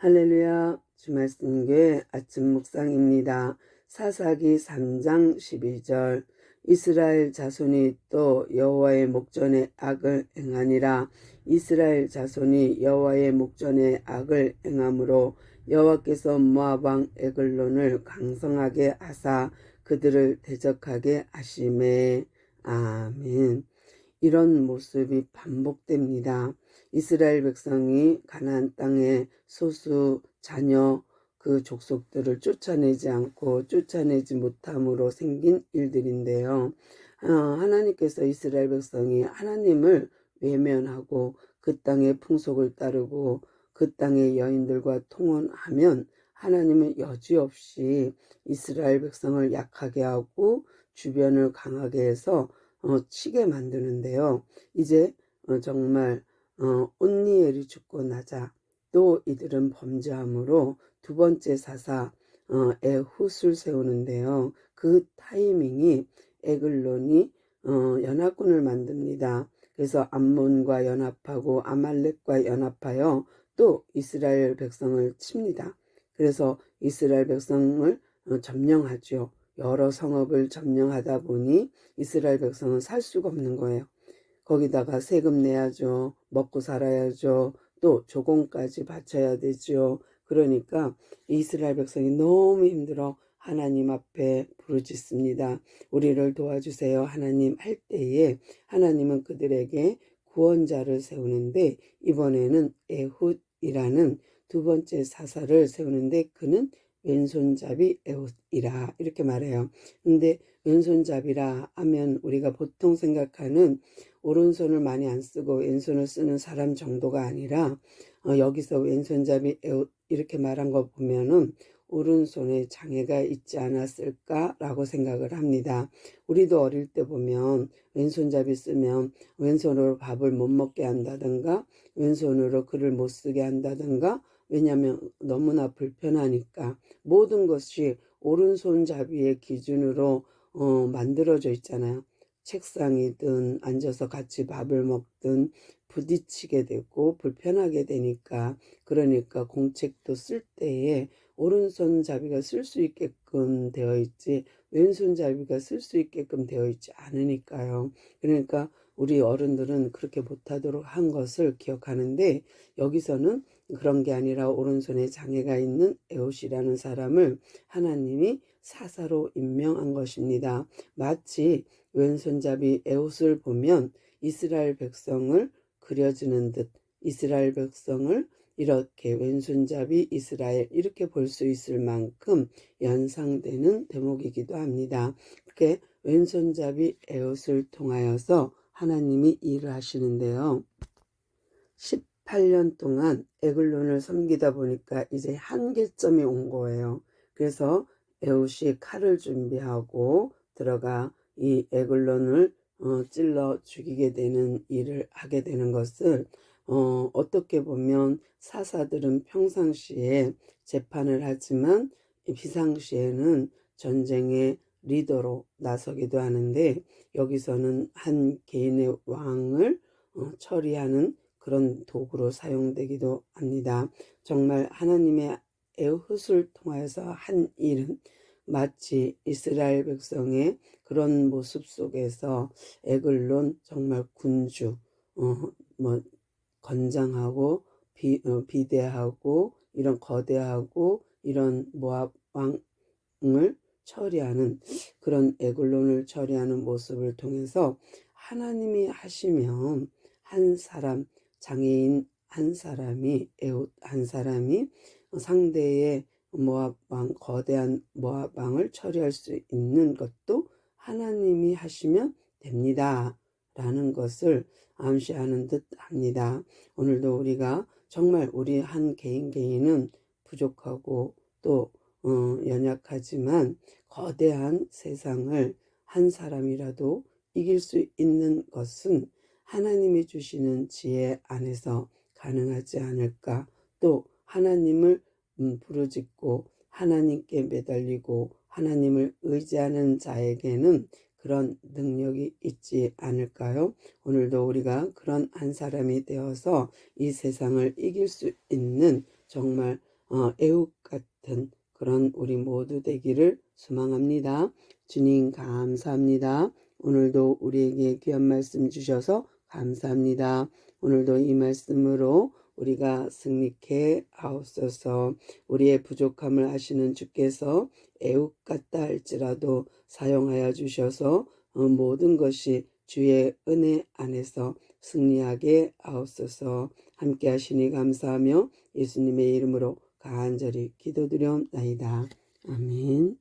할렐루야 주말씀교회 아침 묵상입니다. 사사기 3장 12절 이스라엘 자손이 또 여호와의 목전에 악을 행하니라 이스라엘 자손이 여호와의 목전에 악을 행함으로 여호와께서 모압 왕 에글론을 강성하게 하사 그들을 대적하게 하심에 아멘. 이런 모습이 반복됩니다. 이스라엘 백성이 가나안 땅에 소수 자녀 그 족속들을 쫓아내지 않고 쫓아내지 못함으로 생긴 일들인데요. 어, 하나님께서 이스라엘 백성이 하나님을 외면하고 그 땅의 풍속을 따르고 그 땅의 여인들과 통혼하면 하나님은 여지없이 이스라엘 백성을 약하게 하고 주변을 강하게 해서 어, 치게 만드는데요. 이제 어, 정말 어, 온니엘이 죽고 나자 또 이들은 범죄함으로 두 번째 사사 어, 에훗을 세우는데요. 그 타이밍이 에글론이 어, 연합군을 만듭니다. 그래서 암몬과 연합하고 아말렉과 연합하여 또 이스라엘 백성을 칩니다. 그래서 이스라엘 백성을 어, 점령하죠. 여러 성읍을 점령하다 보니 이스라엘 백성은 살 수가 없는 거예요. 거기다가 세금 내야죠. 먹고 살아야죠. 또 조공까지 바쳐야 되죠. 그러니까 이스라엘 백성이 너무 힘들어 하나님 앞에 부르짖습니다. 우리를 도와주세요. 하나님 할 때에 하나님은 그들에게 구원자를 세우는데 이번에는 에훗이라는 두 번째 사사를 세우는데 그는 왼손잡이 에훗이라 이렇게 말해요. 근데 왼손잡이라 하면 우리가 보통 생각하는 오른손을 많이 안 쓰고 왼손을 쓰는 사람 정도가 아니라 어, 여기서 왼손잡이 에훗 이렇게 말한 거 보면은 오른손에 장애가 있지 않았을까라고 생각을 합니다. 우리도 어릴 때 보면 왼손잡이 쓰면 왼손으로 밥을 못 먹게 한다든가 왼손으로 글을 못 쓰게 한다든가 왜냐하면 너무나 불편하니까 모든 것이 오른손잡이의 기준으로 어, 만들어져 있잖아요. 책상이든 앉아서 같이 밥을 먹든 부딪히게 되고 불편하게 되니까 그러니까 공책도 쓸 때에 오른손잡이가 쓸 수 있게끔 되어 있지 왼손잡이가 쓸 수 있게끔 되어 있지 않으니까요. 그러니까 우리 어른들은 그렇게 못하도록 한 것을 기억하는데 여기서는 그런 게 아니라 오른손에 장애가 있는 에옷이라는 사람을 하나님이 사사로 임명한 것입니다. 마치 왼손잡이 에옷을 보면 이스라엘 백성을 그려주는 듯 이스라엘 백성을 이렇게 왼손잡이 이스라엘 이렇게 볼 수 있을 만큼 연상되는 대목이기도 합니다. 그렇게 왼손잡이 에옷을 통하여서 하나님이 일을 하시는데요. 18년 동안 에글론을 섬기다 보니까 이제 한계점이 온 거예요. 그래서 에옷이 칼을 준비하고 들어가 이 에글론을 어, 찔러 죽이게 되는 일을 하게 되는 것을 어, 어떻게 보면 사사들은 평상시에 재판을 하지만 비상시에는 전쟁의 리더로 나서기도 하는데 여기서는 한 개인의 왕을 어, 처리하는 그런 도구로 사용되기도 합니다. 정말 하나님의 에훗을 통하여서 한 일은 마치 이스라엘 백성의 그런 모습 속에서 에글론 정말 군주, 어, 뭐 건장하고 비, 어, 비대하고 이런 거대하고 이런 모압 왕을 처리하는 그런 에글론을 처리하는 모습을 통해서 하나님이 하시면 한 사람 장애인 한 사람이 에웃 한 사람이 상대의 모압 왕 거대한 모압 왕을 처리할 수 있는 것도 하나님이 하시면 됩니다. 라는 것을 암시하는 듯 합니다. 오늘도 우리가 정말 우리 한 개인 개인은 부족하고 또 어, 연약하지만 거대한 세상을 한 사람이라도 이길 수 있는 것은 하나님이 주시는 지혜 안에서 가능하지 않을까. 또 하나님을 음, 부르짖고 하나님께 매달리고 하나님을 의지하는 자에게는 그런 능력이 있지 않을까요? 오늘도 우리가 그런 한 사람이 되어서 이 세상을 이길 수 있는 정말 어, 애욱 같은 그런 우리 모두 되기를 소망합니다. 주님 감사합니다. 오늘도 우리에게 귀한 말씀 주셔서 감사합니다. 오늘도 이 말씀으로 우리가 승리케 하옵소서 우리의 부족함을 아시는 주께서 애욱 같다 할지라도 사용하여 주셔서 어, 모든 것이 주의 은혜 안에서 승리하게 하옵소서 함께 하시니 감사하며 예수님의 이름으로 간절히 기도드려옵나이다. 아멘